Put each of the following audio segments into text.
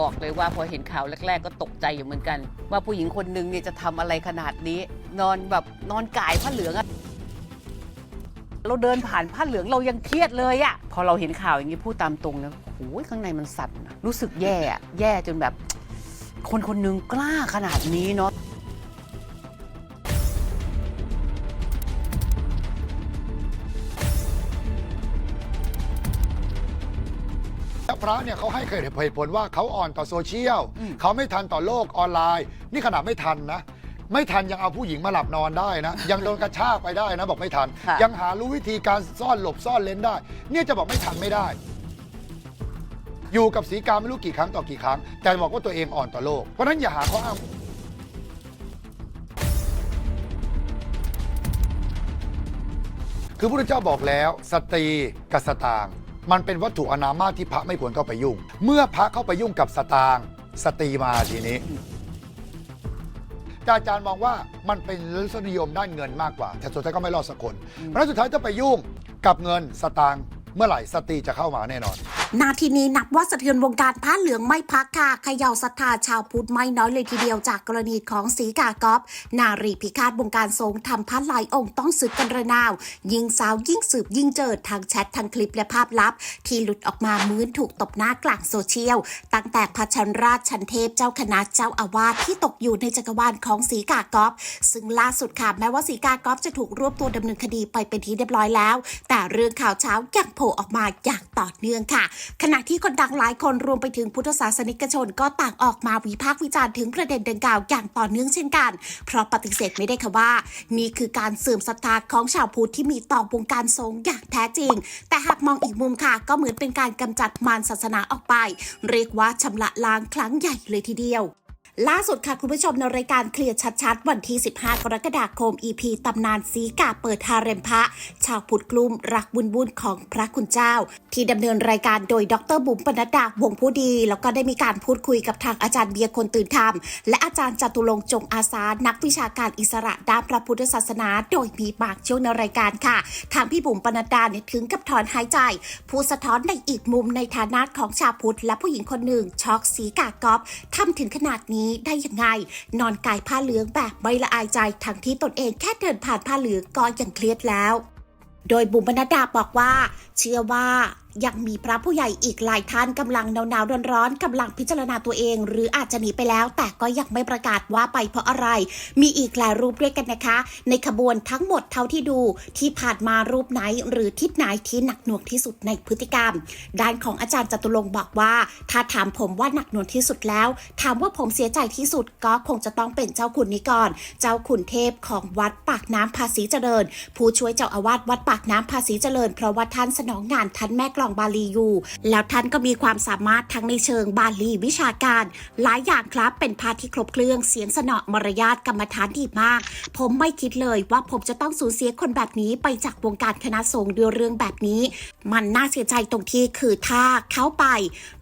บอกเลยว่าพอเห็นข่าวแรก ๆ ก็ตกใจอยู่เหมือนกัน ว่าผู้หญิงคนหนึ่งเนี่ยจะทำอะไรขนาดนี้ นอนแบบนอนกายผ้าเหลืองอะเราเดินผ่านผ้าเหลืองเรายังเครียดเลยอะพอเราเห็นข่าวอย่างนี้พูดตามตรงนะโอ้ยข้างในมันสั่นรู้สึกแย่แย่จนแบบ คนคนหนึงกล้าขนาดนี้เนาะ พระเนี่ยเขาให้เหตุผลว่าเขาอ่อนต่อโซเชียลอืมเขาไม่ทันต่อโลกออนไลน์ นี่ขนาดไม่ทันนะ ไม่ทันยังเอาผู้หญิงมาหลับนอนได้นะ ยังโดนกระชากไปได้นะ บอกไม่ทันค่ะยังหารู้วิธีการซ่อนหลบซ่อนเลนได้ เนี่ยจะบอกไม่ทันไม่ได้ อยู่กับสีกาไม่รู้กี่ครั้งต่อกี่ครั้ง แต่บอกว่าตัวเองอ่อนต่อโลกเพราะฉะนั้นอย่าหาข้ออ้างคือพระพุทธเจ้าบอกแล้ว สตรีกับสตางค์ มันเป็นวัตถุอนามาตที่พระไม่ควรเข้าไปยุ่ง เมื่อพระเข้าไปยุ่งกับสตางค์สตรีมาทีนี้อาจารย์มองว่ามันเป็นรสนิยมด้านเงินมากกว่า แต่สุดท้ายก็ไม่รอดสักคนเพราะสุดท้ายจะไปยุ่งกับเงินสตางค์เมื่อไหร่สตรีจะเข้ามาแน่นอน นาทีนี้นับว่าสะเทือนวงการผ้าเหลืองไม่พักค่ะเขย่าศรัทธาชาวพุทธไม่น้อยเลยทีเดียวจากกรณีของสีกากอบนารีพิฆาตวงการสงฆ์ทำผ้าหลายองค์ต้องสึกกันระนาว ยิงสาวยิ่งสืบยิ่งเจอทางแชททางคลิปและภาพลับ ที่หลุดออกมาเหมือนถูกตบหน้ากลางโซเชียล ตั้งแต่พระชันราชชันเทพเจ้าคณะเจ้าอาวาสที่ตกอยู่ในจักรวาลของสีกากอบซึ่งล่าสุดค่ะแม้ว่าสีกากอบจะถูกรวบตัวดำเนินคดีไปเป็นที่เรียบร้อยแล้ว แต่เรื่องข่าวเช้ายังโผล่ออกมาอย่างต่อเนื่องค่ะขณะที่คนดังหลายคนรวมไปถึงพุทธศาสนิกชนก็ต่างออกมาวิพากษ์วิจารณ์ถึงประเด็นดังกล่าวอย่างต่อเนื่องเช่นกัน เพราะปฏิเสธไม่ได้ค่ะว่า นี่คือการเสื่อมศรัทธาของชาวพุทธที่มีต่อวงการสงฆ์อย่างแท้จริง แต่หากมองอีกมุมค่ะ ก็เหมือนเป็นการกำจัดมารศาสนาออกไป เรียกว่าชำระล้างครั้งใหญ่เลยทีเดียว ล่าสุดค่ะคุณผู้ชมในรายการเคลียร์ชัดๆ วันที่ 15 กรกฎาคม EP ตำนานสีกาเปิดฮาเรมพระ ชาวพุทธกลุ่มรักบุญบุญของพระคุณเจ้า ที่ดำเนินรายการโดยดรบุ๋มปนัดดาวงผู้ดี แล้วก็ได้มีการพูดคุยกับทางอาจารย์เบียร์คนตื่นธรรม และอาจารย์จตุรงจงอาสา นักวิชาการอิสระด้านพระพุทธศาสนา โดยมีปากช่วงในรายการค่ะ ทางพี่บุ๋มปนัดดาเนี่ยถึงกับถอนหายใจ ผู้สะท้อนในอีกมุมในฐานะของชาวพุทธและผู้หญิงคนหนึ่งช็อกสีกากอบทำถึงขนาดนี้ได้ยังไง นอนกายผ้าเหลืองแบบไม่ละอายใจทั้งที่ตนเองแค่เดินผ่านผ้าเหลืองก็ยังเครียดแล้ว โดยบุ๋มบรรดาบอกว่า เชื่อว่ายังมีพระผู้ใหญ่อีกหลายท่านกำลังหนาวๆร้อนๆกำลังพิจารณาตัวเอง หรืออาจจะหนีไปแล้ว แต่ก็ยังไม่ประกาศว่าไปเพราะอะไร มีอีกหลายรูปด้วยกันนะคะ ในขบวนทั้งหมดเท่าที่ดู ที่ผ่านมารูปไหนหรือทิศไหนที่หนักหน่วงที่สุดในพฤติกรรม ด้านของอาจารย์จตุรงค์บอกว่า ถ้าถามผมว่าหนักหน่วงที่สุดแล้ว ถามว่าผมเสียใจที่สุดก็คงจะต้องเป็นเจ้าคุณนิกรเจ้าขุนเทพของวัดปากน้ำภาษีเจริญ ผู้ช่วยเจ้าอาวาสวัดปากน้ำภาษีเจริญ เพราะว่าท่านสนองงานท่านแม่ลองบาลีอยู่ แล้วท่านก็มีความสามารถทั้งในเชิงบาลีวิชาการ หลายอย่างครับเป็นพาที่ครบเครื่องเสียงสนอมารยาทกรรมฐานดีมาก ผมไม่คิดเลยว่าผมจะต้องสูญเสียคนแบบนี้ไปจากวงการคณะสงฆ์ด้วยเรื่องแบบนี้ มันน่าเสียใจตรงที่คือถ้าเขาไป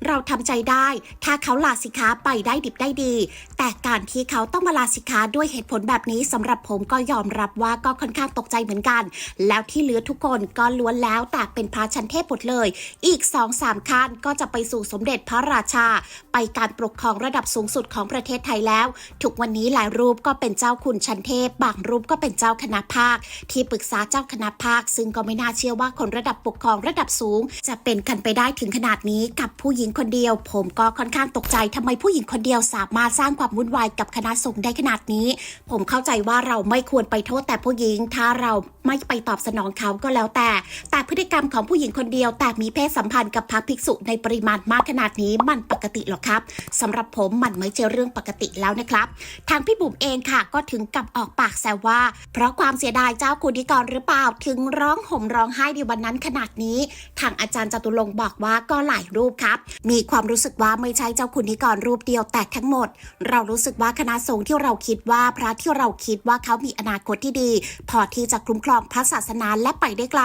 เราทำใจได้ ถ้าเขาลาสิกขาไปได้ดิบได้ดี แต่การที่เขาต้องมาลาสิกขาด้วยเหตุผลแบบนี้สำหรับผมก็ยอมรับว่าก็ค่อนข้างตกใจเหมือนกัน แล้วที่เหลือทุกคนก็ล้วนแล้วแต่เป็นพระชั้นเทพหมดเลยอีก2อสามขั้นก็จะไปสู่สมเด็จพระราชา ไปการปกครองระดับสูงสุดของประเทศไทยแล้ว ทุกวันนี้หลายรูปก็เป็นเจ้าคุณชันเทพ บางรูปก็เป็นเจ้าคณะภาค ที่ปรึกษาเจ้าคณะภาค ซึ่งก็ไม่น่าเชื่อว่าคนระดับปกครองระดับสูง จะเป็นกันไปได้ถึงขนาดนี้กับผู้หญิงคนเดียว ผมก็ค่อนข้างตกใจทำไมผู้หญิงคนเดียวสามารถสร้างความวุ่นวายกับคณะสงฆ์ได้ขนาดนี้ ผมเข้าใจว่าเราไม่ควรไปโทษแต่ผู้หญิง ถ้าเราไม่ไปตอบสนองเขาก็แล้วแต่ แต่พฤติกรรมของผู้หญิงคนเดียว แต่มีเพศสัมพันธ์กับพระภิกษุในปริมาณมากขนาดนี้มันปกติหรอครับสำหรับผมมันไม่ใช่เรื่องปกติแล้วนะครับ ทางพี่บุ๋มเองค่ะก็ถึงกับออกปากแซวว่า เพราะความเสียดายเจ้าคุณนิกรหรือเปล่าถึงร้องห่มร้องไห้ในวันนั้นขนาดนี้ ทางอาจารย์จตุรงบอกว่าก็หลายรูปครับ มีความรู้สึกว่าไม่ใช่เจ้าคุณนิกรรูปเดียวแต่ทั้งหมด เรารู้สึกว่าคณะสงฆ์ที่เราคิดว่าพระที่เราคิดว่าเขามีอนาคตที่ดี พอที่จะคุ้มครองพระศาสนาและไปได้ไกล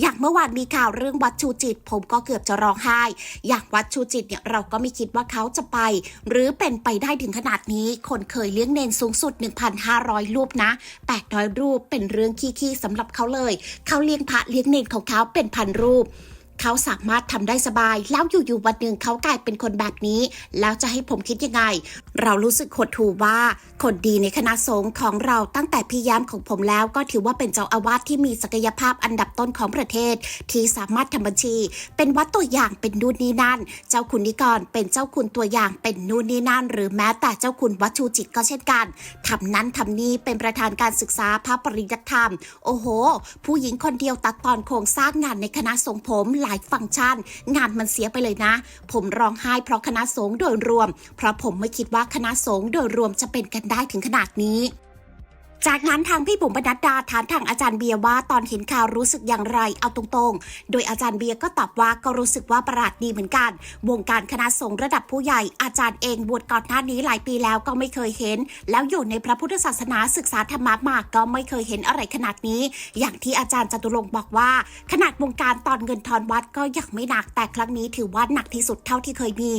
อย่างเมื่อวานมีข่าวเรื่องวัดชูจิตผมก็เกือบจะร้องไห้ อย่างวัดชูจิตเนี่ยเราก็ไม่คิดว่าเขาจะไป หรือเป็นไปได้ถึงขนาดนี้ คนเคยเลี้ยงเนนสูงสุด 1,500 รูปนะ 800 รูปเป็นเรื่องขี้ๆสำหรับเขาเลย เขาเลี้ยงพระเลี้ยงเนนของเขาเป็นพันรูป เขาสามารถทำได้สบาย แล้วอยู่ๆวันหนึ่งเขากลายเป็นคนแบบนี้ แล้วจะให้ผมคิดยังไง เรารู้สึกหดหู่ว่า คนดีในคณะสงฆ์ของเราตั้งแต่พี่ย้ำของผมแล้ว ก็ถือว่าเป็นเจ้าอาวาสที่มีศักยภาพอันดับต้นของประเทศ ที่สามารถทำบัญชี เป็นวัดตัวอย่างเป็นนู่นนี่นั่น เจ้าคุณนิกรเป็นเจ้าคุณตัวอย่างเป็นนู่นนี่นั่น หรือแม้แต่เจ้าคุณวัชูจิตก็เช่นกันทำนั้นทำนี้เป็นประธานการศึกษาพระปริยัติธรรม โอ้โห ผู้หญิงคนเดียวตัดตอนโครงสร้างงานในคณะสงฆ์ผมลายฟังก์ชัน งานมันเสียไปเลยนะ ผมร้องไห้เพราะคณะสงฆ์โดยรวม เพราะผมไม่คิดว่าคณะสงฆ์โดยรวมจะเป็นกันได้ถึงขนาดนี้ จากนั้นทางพี่บุ๋มปนัดดาถามทางอาจารย์เบียร์ว่าตอนเห็นข่าวรู้สึกอย่างไรเอาตรงๆ โดยอาจารย์เบียร์ก็ตอบว่าก็รู้สึกว่าประหลาดดีเหมือนกัน วงการคณะสงฆ์ระดับผู้ใหญ่อาจารย์เองบวชก่อนหน้านี้หลายปีแล้วก็ไม่เคยเห็น แล้วอยู่ในพระพุทธศาสนาศึกษาธรรมะมาก็ไม่เคยเห็นอะไรขนาดนี้ อย่างที่อาจารย์จตุรงค์บอกว่า ขนาดวงการตอนเงินทอนวัดก็ยังไม่หนักแต่ครั้งนี้ถือว่าหนักที่สุดเท่าที่เคยมี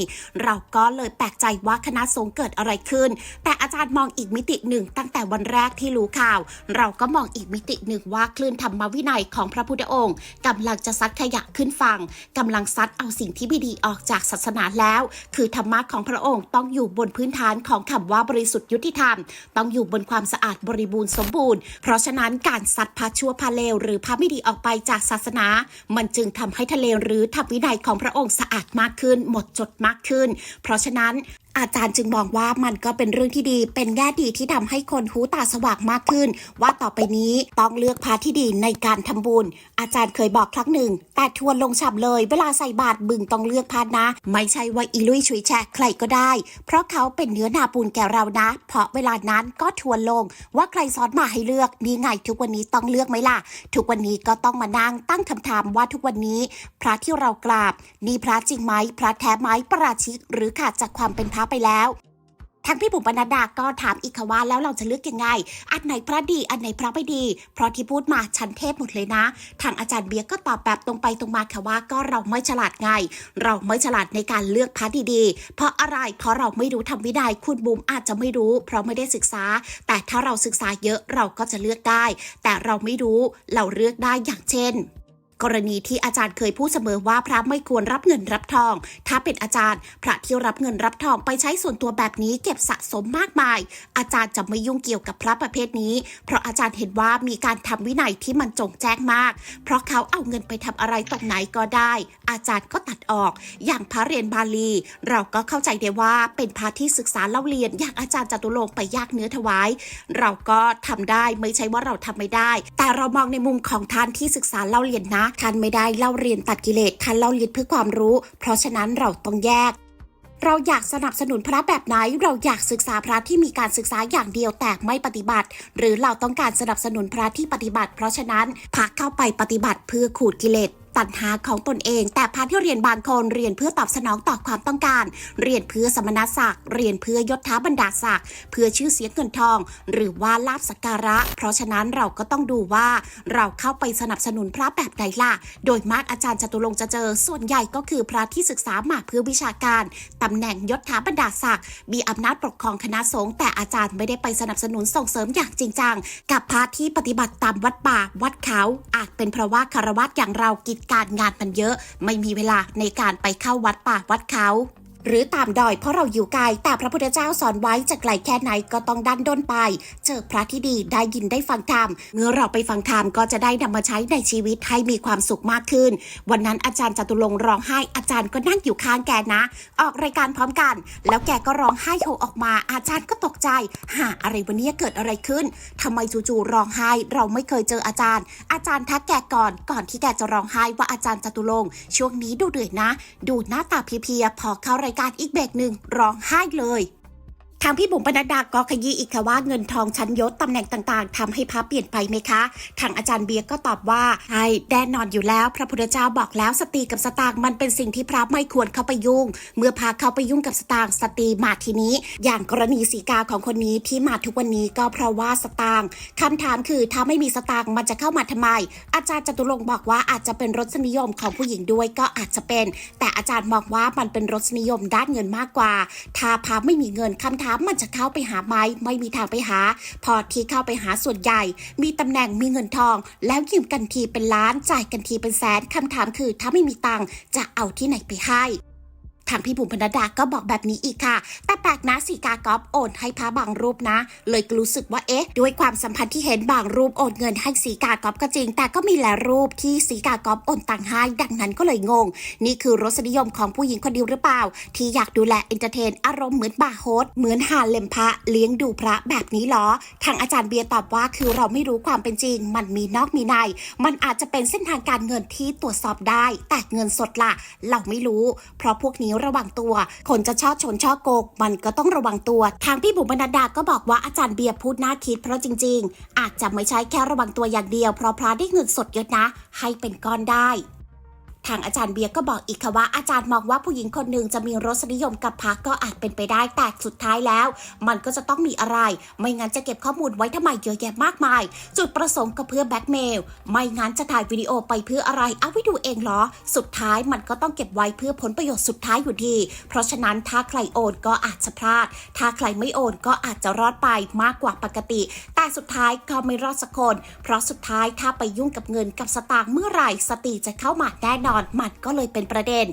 เราก็เลยแปลกใจว่าคณะสงฆ์เกิดอะไรขึ้น แต่อาจารย์มองอีกมิติหนึ่งตั้งแต่วันแรกที่รู้ข่าว เราก็มองอีกมิติหนึ่งว่าคลื่นธรรมวินัยของพระพุทธองค์กำลังจะซัดขยะขึ้นฝั่งกำลังซัดเอาสิ่งที่ไม่ดีออกจากศาสนาแล้ว คือธรรมะของพระองค์ต้องอยู่บนพื้นฐานของคำว่าบริสุทธิ์ยุติธรรม ต้องอยู่บนความสะอาดบริบูรณ์สมบูรณ์ เพราะฉะนั้นการซัดพระชั่วพระเลวหรือพระไม่ดีออกไปจากศาสนา มันจึงทำให้ทะเลหรือธรรมวินัยของพระองค์สะอาดมากขึ้น หมดจดมากขึ้น เพราะฉะนั้น อาจารย์จึงมองว่ามันก็เป็นเรื่องที่ดี เป็นแง่ดีที่ทำให้คนหูตาสว่างมากขึ้น ว่าต่อไปนี้ต้องเลือกพระที่ดีในการทำบุญ อาจารย์เคยบอกครั้งหนึ่ง แต่ทวนลงฉับเลย เวลาใส่บาตรบึงต้องเลือกพระนะ ไม่ใช่ว่าอีลุยฉุยแฉกใครก็ได้ เพราะเขาเป็นเนื้อนาปูนแก่เรานะ เพราะเวลานั้นก็ทวนลง ว่าใครสอนมาให้เลือกนี่ไงทุกวันนี้ต้องเลือกไหมล่ะ ทุกวันนี้ก็ต้องมานั่งตั้งคำถามว่าทุกวันนี้ พระที่เรากราบนี่พระจริงไหมพระแท้ไหมประราชิกหรือขาดจากความเป็นพระไปแล้วทางพี่บุ๋มปนัดดาก็ถามอีกค่ะว่าแล้วเราจะเลือกยังไง อันไหนพระดี อันไหนพระไม่ดี เพราะที่พูดมาชั้นเทพหมดเลยนะ ทางอาจารย์เบียร์ก็ตอบแบบตรงไปตรงมาค่ะว่าก็เราไม่ฉลาดไง เราไม่ฉลาดในการเลือกพระดีๆ เพราะอะไรเพราะเราไม่รู้ทำวินัยคุณบุ๋มอาจจะไม่รู้ เพราะไม่ได้ศึกษา แต่ถ้าเราศึกษาเยอะเราก็จะเลือกได้ แต่เราไม่รู้เราเลือกได้อย่างเช่น กรณีที่อาจารย์เคยพูดเสมอว่าพระไม่ควรรับเงินรับทอง ถ้าเป็นอาจารย์ พระที่รับเงินรับทองไปใช้ส่วนตัวแบบนี้เก็บสะสมมากมาย อาจารย์จะไม่ยุ่งเกี่ยวกับพระประเภทนี้ เพราะอาจารย์เห็นว่ามีการทำวินัยที่มันจงแจ้งมาก เพราะเขาเอาเงินไปทำอะไรตรงไหนก็ได้ อาจารย์ก็ตัดออก อย่างพระเรียนบาลี เราก็เข้าใจได้ว่าเป็นพระที่ศึกษาเล่าเรียน อย่างอาจารย์จตุรงค์ไปยากเนื้อถวาย เราก็ทำได้ไม่ใช่ว่าเราทำไม่ได้ แต่เรามองในมุมของท่านที่ศึกษาเล่าเรียนนะท่านไม่ได้เล่าเรียนตัดกิเลสท่านเล่าเรียนเพื่อความรู้ เพราะฉะนั้นเราต้องแยก เราอยากสนับสนุนพระแบบไหน เราอยากศึกษาพระที่มีการศึกษาอย่างเดียวแต่ไม่ปฏิบัติ หรือเราต้องการสนับสนุนพระที่ปฏิบัติ เพราะฉะนั้นพักเข้าไปปฏิบัติเพื่อขูดกิเลส ตัณหาของตนเอง แต่พาที่เรียนบางคนเรียนเพื่อตอบสนองต่อความต้องการ เรียนเพื่อสมณศักดิ์เรียนเพื่อยศถาบรรดาศักดิ์เพื่อชื่อเสียงเงินทอง หรือว่าลาบสักการะ เพราะฉะนั้นเราก็ต้องดูว่าเราเข้าไปสนับสนุนพระแบบใดล่ะ โดยมากอาจารย์จตุรงค์จะเจอส่วนใหญ่ก็คือพระที่ศึกษามาเพื่อวิชาการตำแหน่งยศถาบรรดาศักดิ์มีอำนาจปกครองคณะสงฆ์แต่อาจารย์ไม่ได้ไปสนับสนุนส่งเสริมอย่างจริงจังกับพระที่ปฏิบัติตามวัดป่าวัดเขาอาจเป็นเพราะว่าคารวะอย่างเรากิจการงานมันเยอะ ไม่มีเวลาในการไปเข้าวัดป่าวัดเขา หรือตามดอยเพราะเราอยู่ไกลแต่พระพุทธเจ้าสอนไว้จะไกลแค่ไหนก็ต้องดันด้นไป เจอพระที่ดีได้ยินได้ฟังธรรมเมื่อเราไปฟังธรรมก็จะได้นำมาใช้ในชีวิตให้มีความสุขมากขึ้น วันนั้นอาจารย์จตุรงร้องไห้อาจารย์ก็นั่งอยู่ข้างแกนะ ออกรายการพร้อมกัน แล้วแกก็ร้องไห้โฮออกมา อาจารย์ก็ตกใจหาอะไรวันนี้เกิดอะไรขึ้นทำไมจู่ๆร้องไห้เราไม่เคยเจออาจารย์ อาจารย์ทักแกก่อนก่อนที่แกจะร้องไห้ว่าอาจารย์จตุรงช่วงนี้ดูเดือดนะ ดูหน้าตาเพียๆพอเข้ารายการอีกเบรกหนึ่งร้องไห้เลย ทางพี่บุ๋มปนัดดาก็ขยี้อีกค่ะว่าเงินทองชั้นยศตำแหน่งต่างๆทำให้พระเปลี่ยนไปไหมคะ ทางอาจารย์เบียร์ก็ตอบว่าใช่แน่นอนอยู่แล้ว พระพุทธเจ้าบอกแล้วสติกับสตางค์มันเป็นสิ่งที่พระไม่ควรเข้าไปยุ่ง เมื่อพาเข้าไปยุ่งกับสตางค์สตรีมาทีนี้ อย่างกรณีสีกาของคนนี้ที่มาทุกวันนี้ก็เพราะว่าสตางค์คำถามคือถ้าไม่มีสตางค์มันจะเข้ามาทำไม อาจารย์จตุรงค์บอกว่าอาจจะเป็นรสนิยมของผู้หญิงด้วยก็อาจจะเป็น แต่อาจารย์มองว่ามันเป็นรสนิยมด้านเงินมากกว่า ถ้าพระไม่มีเงินคำถามามมันจะเข้าไปหาไหมไม่มีทางไปหา พอที่เข้าไปหาส่วนใหญ่ มีตำแหน่งมีเงินทอง แล้วยืมกันทีเป็นล้านจ่ายกันทีเป็นแสนคำถามคือถ้าไม่มีตังค์จะเอาที่ไหนไปให้ ทางพี่บุ๋มพนดาก็บอกแบบนี้อีกค่ะ แต่แปลกนะสีกากอบโอนให้พระบางรูปนะ เลยรู้สึกว่าเอ๊ะ ด้วยความสัมพันธ์ที่เห็นบางรูปโอนเงินให้สีกากอบก็จริง แต่ก็มีหลายรูปที่สีกากอบโอนตังค์ให้ดังนั้นก็เลยงง นี่คือรสนิยมของผู้หญิงคนเดียวหรือเปล่า ที่อยากดูแลเอนเตอร์เทน อารมณ์เหมือนบาร์โฮสเหมือนหาเลมพระเลี้ยงดูพระแบบนี้เหรอ ทางอาจารย์เบียร์ตอบว่าคือเราไม่รู้ความเป็นจริง มันมีนอกมีใน มันอาจจะเป็นเส้นทางการเงินที่ตรวจสอบได้ แต่เงินสดล่ะ เราไม่รู้ เพราะพวกนี้ระวังตัว คนจะชอบชนชอบโกก มันก็ต้องระวังตัว ทางพี่บุ๋มบรรดาก็บอกว่าอาจารย์เบียร์พูดน่าคิดเพราะจริง ๆ อาจจะไม่ใช่แค่ระวังตัวอย่างเดียวเพราะพระได้เงินสดเยอะนะ ให้เป็นก้อนได้ ทางอาจารย์เบียร์ก็บอกอีกค่ะว่าอาจารย์มองว่าผู้หญิงคนหนึ่งจะมีรสนิยมกับพระก็อาจเป็นไปได้แต่สุดท้ายแล้ว มันก็จะต้องมีอะไร ไม่งั้นจะเก็บข้อมูลไว้ทำไมเยอะแยะมากมาย จุดประสงค์ก็เพื่อแบล็กเมลไม่งั้นจะถ่ายวิดีโอไปเพื่ออะไรเอาไว้ดูเองเหรอ สุดท้ายมันก็ต้องเก็บไว้เพื่อผลประโยชน์สุดท้ายอยู่ดี เพราะฉะนั้นถ้าใครโอนก็อาจจะพลาด ถ้าใครไม่โอนก็อาจจะรอดไปมากกว่าปกติ แต่สุดท้ายก็ไม่รอดสักคน เพราะสุดท้ายถ้าไปยุ่งกับเงินกับสตางค์เมื่อไหร่สติจะเข้ามาแน่นอนหมัดก็เลยเป็นประเด็น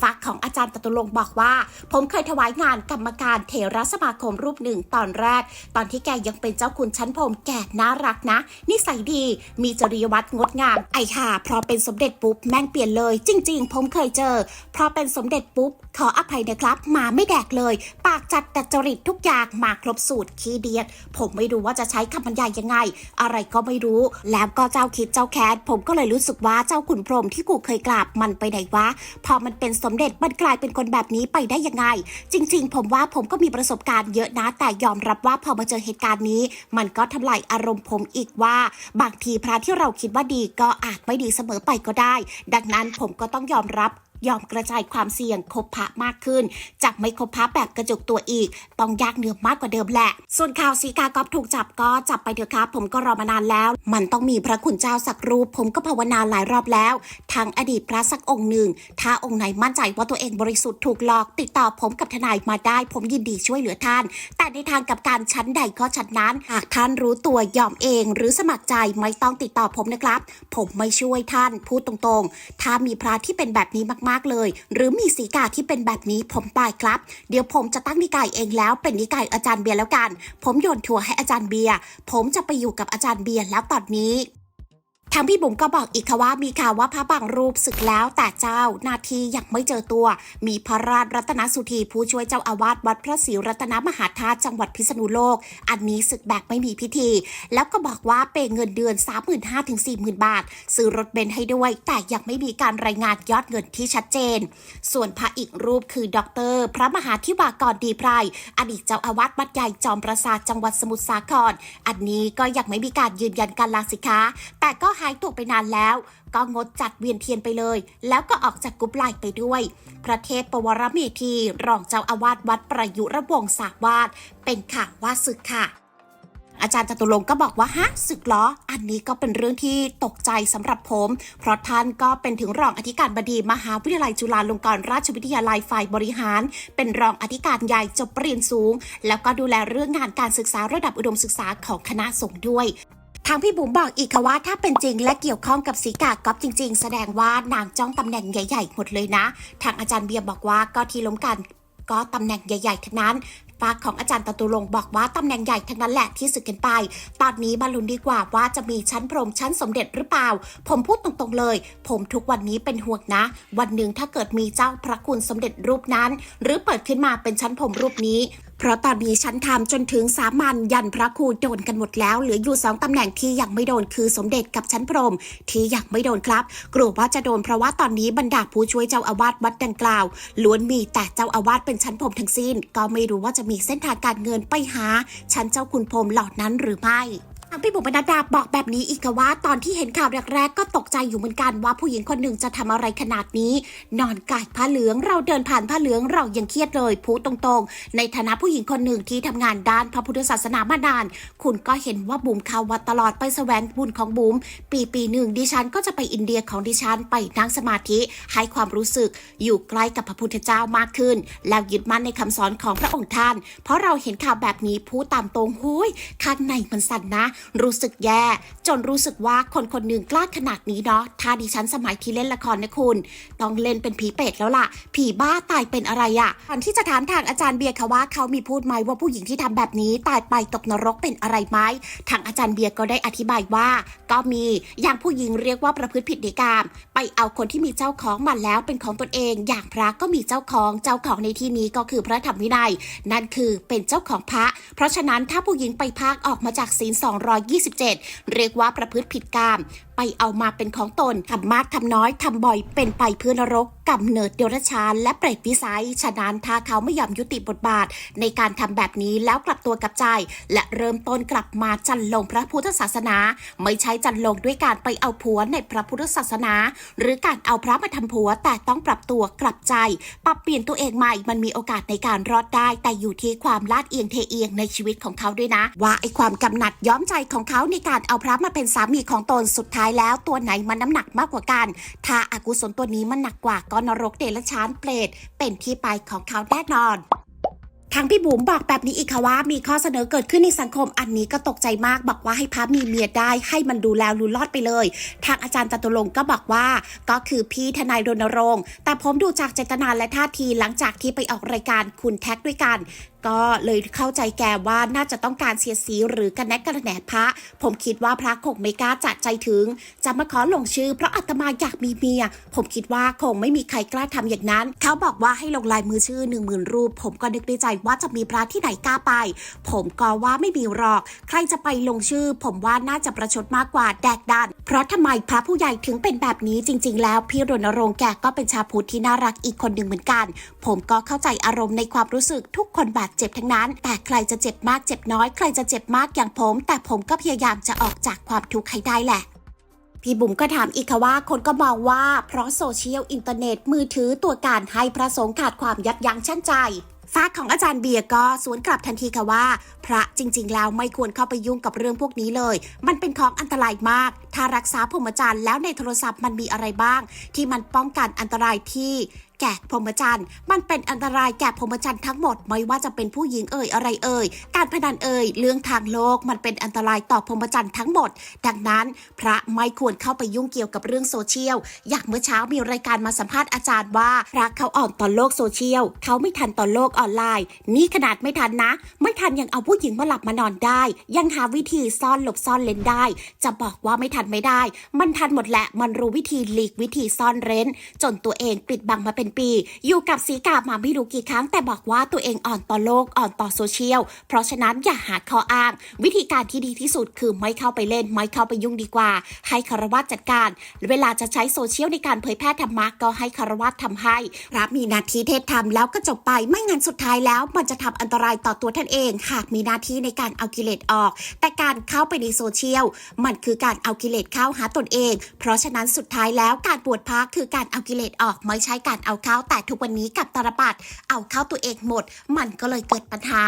ฝักของอาจารย์ตตุลงบอกว่า ผมเคยถวายงานกรรมการเถรสมาคมรูปหนึ่งตอนแรก ตอนที่แกยังเป็นเจ้าคุณชั้นพรมแกน่ารักนะ นิสัยดี มีจริยวัตรงดงาม ไอ้ห่าพอเป็นสมเด็จปุ๊บแม่งเปลี่ยนเลย จริง ๆ ผมเคยเจอ พอเป็นสมเด็จปุ๊บ ขออภัยนะครับหมาไม่แดกเลย ปากจัดแต่จริตทุกอย่างมาครบสูตรขี้เดียด ผมไม่รู้ว่าจะใช้คำบรรยายยังไง อะไรก็ไม่รู้ แล้วก็เจ้าคิดเจ้าแค้นผมก็เลยรู้สึกว่าเจ้าขุนพรมที่กูเคยกราบมันไปไหนวะพอมันเป็นสมเด็จมันกลายเป็นคนแบบนี้ไปได้ยังไง จริง ๆ ผมว่าผมก็มีประสบการณ์เยอะนะ แต่ยอมรับว่าพอมาเจอเหตุการณ์นี้ มันก็ทำลายอารมณ์ผมอีกว่า บางทีพระที่เราคิดว่าดีก็อาจไม่ดีเสมอไปก็ได้ ดังนั้นผมก็ต้องยอมรับ ยอมกระจายความเสี่ยงคบพระมากขึ้น จากไม่คบพระแบบกระจุกตัวอีก ต้องยากเหนือมากกว่าเดิมแหละ ส่วนข่าวสีกากอบถูกจับก็จับไปเถอะครับ ผมก็รอมานานแล้ว มันต้องมีพระคุณเจ้าสักรูป ผมก็ภาวนาหลายรอบแล้วทางอดีตพระสักองค์หนึ่ง ถ้าองค์ไหนมั่นใจว่าตัวเองบริสุทธิ์ถูกหลอก ติดต่อผมกับทนายมาได้ ผมยินดีช่วยเหลือท่าน แต่ในทางกับการชั้นใดก็ชั้นนั้นหากท่านรู้ตัวยอมเอง หรือสมัครใจไม่ต้องติดต่อผมนะครับ ผมไม่ช่วยท่านพูดตรงๆ ถ้ามีพระที่เป็นแบบนี้มากๆเลย หรือมีสีกาที่เป็นแบบนี้ผมตายครับ เดี๋ยวผมจะตั้งนิกายเองแล้วเป็นนิกายอาจารย์เบียร์แล้วกัน ผมโยนทัวร์ให้อาจารย์เบียร์ผมจะไปอยู่กับอาจารย์เบียร์แล้วตอนนี้ ทางพี่บุ๋มก็บอกอีกค่ะว่ามีข่าวว่าพระบางรูปศึกแล้วแต่เจ้าหน้าที่ยังไม่เจอตัว มีพระราชรัตนสุธีผู้ช่วยเจ้าอาวาสวัดพระศรีรัตนมหาธาตุจังหวัดพิษณุโลก อันนี้ศึกแบบไม่มีพิธี แล้วก็บอกว่าเปย์เงินเดือน 35,000ถึง40,000 บาท ซื้อรถเบนซ์ให้ด้วย แต่ยังไม่มีการรายงานยอดเงินที่ชัดเจน ส่วนพระอีกรูปคือดอกเตอรพระมหาธิวากรดีไพรอดีตเจ้าอาวาสวัดใหญ่จอมประสาทจังหวัดสมุทรสาคร อันนี้ก็ยังไม่มีการยืนยันการลาสิกขาแต่ก็ายตัวไปนานแล้ว ก็งดจัดเวียนเทียนไปเลย แล้วก็ออกจากกรุ๊ปไลน์ไปด้วย พระเทพปวรเมธีรองเจ้าอาวาสวัดประยุรวงศาวาสเป็นข่าวว่าศึกค่ะอาจารย์จตุรงก็บอกว่าฮะศึกเหรออันนี้ก็เป็นเรื่องที่ตกใจสำหรับผม เพราะท่านก็เป็นถึงรองอธิการบดีมหาวิทยาลัยจุฬาลงกรณราชวิทยาลัยฝ่ายบริหาร เป็นรองอธิการใหญ่จบปริญญาสูง แล้วก็ดูแลเรื่องงานการศึกษาระดับอุดมศึกษาของคณะสงฆ์ด้วย ทางพี่บุ๋มบอกอีกค่ะว่าถ้าเป็นจริงและเกี่ยวข้องกับสีกากอบจริง ๆ แสดงว่านางจ้องตำแหน่งใหญ่ๆหมดเลยนะ ทางอาจารย์เบียร์บอกว่าก็ที่ล้มกัน ก็ตำแหน่งใหญ่ๆทั้งนั้นฝากของอาจารย์ตตุรงบอกว่าตำแหน่งใหญ่ทั้งนั้นแหละที่สึกกันไป ตอนนี้มาลุ้นดีกว่าว่าจะมีชั้นพรมชั้นสมเด็จหรือเปล่า ผมพูดตรงๆเลย ผมทุกวันนี้เป็นห่วงนะ วันหนึ่งถ้าเกิดมีเจ้าพระคุณสมเด็จรูปนั้น หรือเปิดขึ้นมาเป็นชั้นพรมรูปนี้ เพราะตอนนี้ชั้นทำจนถึงสามัญยันพระครูโดนกันหมดแล้ว เหลืออยู่สองตำแหน่งที่ยังไม่โดนคือสมเด็จกับชั้นพรมที่ยังไม่โดนครับ กลัวว่าจะโดนเพราะว่าตอนนี้บรรดาผู้ช่วยเจ้าอาวาสวัดดังกล่าวล้วนมีแต่เจ้าอาวาสเป็นชั้นพรมทั้งสิ้น ก็ไม่รู้ว่าจะมีเส้นทางการเงินไปหาชั้นเจ้าคุณพรมเหล่านั้นหรือไม่ พี่บุ๋มบรรดาบอกแบบนี้อีกว่า ตอนที่เห็นข่าวแรกๆ ก็ตกใจอยู่เหมือนกันว่าผู้หญิงคนหนึ่งจะทำอะไรขนาดนี้ นอนกายผ้าเหลืองเราเดินผ่านผ้าเหลืองเรายังเครียดเลยพูดตรงๆ ในฐานะผู้หญิงคนหนึ่งที่ทำงานด้านพระพุทธศาสนามานาน คุณก็เห็นว่าบุ๋มข้าววัดตลอดไปแสวงบุญของบุ๋มปีปีหนึ่งดิฉันก็จะไปอินเดียของดิฉันไปนั่งสมาธิให้ความรู้สึกอยู่ใกล้กับพระพุทธเจ้ามากขึ้น แล้วยึดมั่นในคำสอนของพระองค์ท่าน เพราะเราเห็นข่าวแบบนี้พูดตามตรงหุยข้างในมันสั่นนะรู้สึกแย่ จนรู้สึกว่าคนคนหนึ่งกล้าขนาดนี้เนาะถ้าดิฉันสมัยที่เล่นละครนะคุณ ต้องเล่นเป็นผีเป็ดแล้วล่ะ ผีบ้าตายเป็นอะไรอะก่อนที่จะถามทางอาจารย์เบียร์ค่ะว่าเขามีพูดไหมว่าผู้หญิงที่ทำแบบนี้ตายไปตกนรกเป็นอะไรไหมทางอาจารย์เบียร์ก็ได้อธิบายว่า ก็มีอย่างผู้หญิงเรียกว่าประพฤติผิดในกาม ไปเอาคนที่มีเจ้าของมาแล้วเป็นของตนเอง อย่างพระก็มีเจ้าของเจ้าของในที่นี้ก็คือพระธรรมวินัย นั่นคือเป็นเจ้าของพระ เพราะฉะนั้นถ้าผู้หญิงไปพากออกมาจากศีล227 เรียกว่าประพฤติผิดกาม เอามาเป็นของตนทำมากทำน้อยทำบ่อยเป็นไปเพื่อนรกกำเนิดเดรัจฉานและเปรตวิสัย ฉะนั้นถ้าเขาไม่ยอมยุติบทบาท ในการทำแบบนี้แล้วกลับตัวกลับใจ และเริ่มต้นกลับมาจันลงพระพุทธศาสนา ไม่ใช่จันลงด้วยการไปเอาผัวในพระพุทธศาสนา หรือการเอาพระมาทำผัวแต่ต้องปรับตัวกลับใจ ปรับเปลี่ยนตัวเองใหม่มันมีโอกาสในการรอดได้ แต่อยู่ที่ความลาดเอียงเทเอียงในชีวิตของเขาด้วยนะ ว่าไอ้ความกำหนัดย้อมใจของเขาในการเอาพระมาเป็นสามีของตนสุดท้ายแล้วตัวไหนมันน้ำหนักมากกว่ากัน ถ้าอากุศลตัวนี้มันหนักกว่าก็นรกเดรัจฉานเปรตเป็นที่ไปของเขาแน่นอนทางพี่บุ๋มบอกแบบนี้อีกค่ะว่ามีข้อเสนอเกิดขึ้นในสังคมอันนี้ก็ตกใจมากบอกว่าให้พระมีเมียได้ให้มันดูแลรู้รอดไปเลย ทางอาจารย์จตุรงก็บอกว่า ก็คือพี่ทนายรณรงค์แต่ผมดูจากเจตนาและท่าทีหลังจากที่ไปออกรายการคุณแท็กด้วยกัน ก็เลยเข้าใจแกว่าน่าจะต้องการเสียสีหรือกันแนกกระแหนพระ ผมคิดว่าพระคงไม่กล้าจัดใจถึง จะมาขอลงชื่อเพราะอาตมาอยากมีเมีย ผมคิดว่าคงไม่มีใครกล้าทำอย่างนั้น เขาบอกว่าให้ลงลายมือชื่อหนึ่งหมื่นรูป ผมก็นึกในใจว่าจะมีพระที่ไหนกล้าไป ผมก็ว่าไม่มีหรอก ใครจะไปลงชื่อ ผมว่าน่าจะประชดมากกว่าแดกดัน เพราะทำไมพระผู้ใหญ่ถึงเป็นแบบนี้จริง ๆ แล้วพี่รณรงค์แกก็เป็นชาวพุทธที่น่ารักอีกคนหนึ่งเหมือนกัน ผมก็เข้าใจอารมณ์ในความรู้สึกทุกคนบาดเจ็บทั้งนั้น แต่ใครจะเจ็บมากเจ็บน้อย ใครจะเจ็บมากอย่างผม แต่ผมก็พยายามจะออกจากความทุกข์ให้ได้แหละพี่บุ๋มก็ถามอีกค่ะว่าคนก็มองว่าเพราะโซเชียลอินเทอร์เน็ตมือถือตัวการให้พระสงฆ์ขาดความยับยั้งชั่งใจฝาของอาจารย์เบียร์ก็สวนกลับทันทีค่ะว่า พระจริง ๆ แล้วไม่ควรเข้าไปยุ่งกับเรื่องพวกนี้เลย มันเป็นของอันตรายมาก ถ้ารักษาพรหมจรรย์แล้วในโทรศัพท์มันมีอะไรบ้าง ที่มันป้องกันอันตรายที่ แก่พรหมจรรย์ มันเป็นอันตรายแก่พรหมจรรย์ทั้งหมดไม่ว่าจะเป็นผู้หญิงเอ่ยอะไรเอ่ย การพนันเอ่ยเรื่องทางโลกมันเป็นอันตรายต่อพรหมจรรย์ทั้งหมด ดังนั้น พระไม่ควรเข้าไปยุ่งเกี่ยวกับเรื่องโซเชียล อย่างเมื่อเช้ามีรายการมาสัมภาษณ์อาจารย์ว่าพระเขาอ่อนต่อโลกโซเชียล เขาไม่ทันต่อโลกออนไลน์ นี่ขนาดไม่ทันนะ ไม่ทันยังเอาผู้หญิงมาหลับมานอนได้ ยังหาวิธีซ่อนหลบซ่อนเลนได้ จะบอกว่าไม่ทันไม่ได้ มันทันหมดแหละมันรู้วิธีหลีกวิธีซ่อนเร้น จนตัวเองปิดบังมาเป็นปี อยู่กับสีกาบมาไม่รู้กี่ครั้ง แต่บอกว่าตัวเองอ่อนต่อโลกอ่อนต่อโซเชียล เพราะฉะนั้นอย่าหาข้ออ้าง วิธีการที่ดีที่สุดคือไม่เข้าไปเล่น ไม่เข้าไปยุ่งดีกว่า ให้คารวะจัดการ เวลาจะใช้โซเชียลในการเผยแพร่ธรรมะก็ให้คารวะทำให้พระมีหน้าที่เทศธรรมแล้วก็จบไปไม่งั้นสุดท้ายแล้วมันจะทำอันตรายต่อตัวท่านเอง หากมีหน้าที่ในการเอากิเลสออก แต่การเข้าไปในโซเชียล มันคือการเอากิเลสเข้าหาตนเอง เพราะฉะนั้นสุดท้ายแล้วการบวชพระคือการเอากิเลสออกไม่ใช่การเอาเขาแต่ทุกวันนี้กับตาลปัดเอาเข้าตัวเองหมด มันก็เลยเกิดปัญหา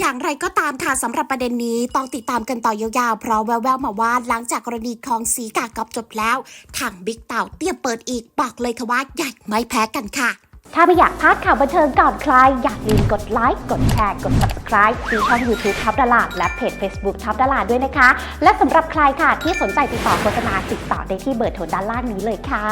อย่างไรก็ตามค่ะสำหรับประเด็นนี้ต้องติดตามกันต่อยาวๆ เพราะแววๆมาว่าหลังจากกรณีของสีกากอบจบแล้วทางบิ๊กเต่าเตรียมเปิดอีกบอกเลยค่ะว่าใหญ่ไม่แพ้กันค่ะ ถ้าไม่อยากพลาดข่าวบันเทิงก่อนใคร อย่าลืมกดไลค์กดแชร์กด subscribe ที่ช่อง YouTube ท็อปดาราและเพจ Facebook ท็อปดาราด้วยนะคะ และสำหรับใครค่ะที่สนใจติดต่อโฆษณาติดต่อได้ที่เบอร์โทรด้านล่างนี้เลยค่ะ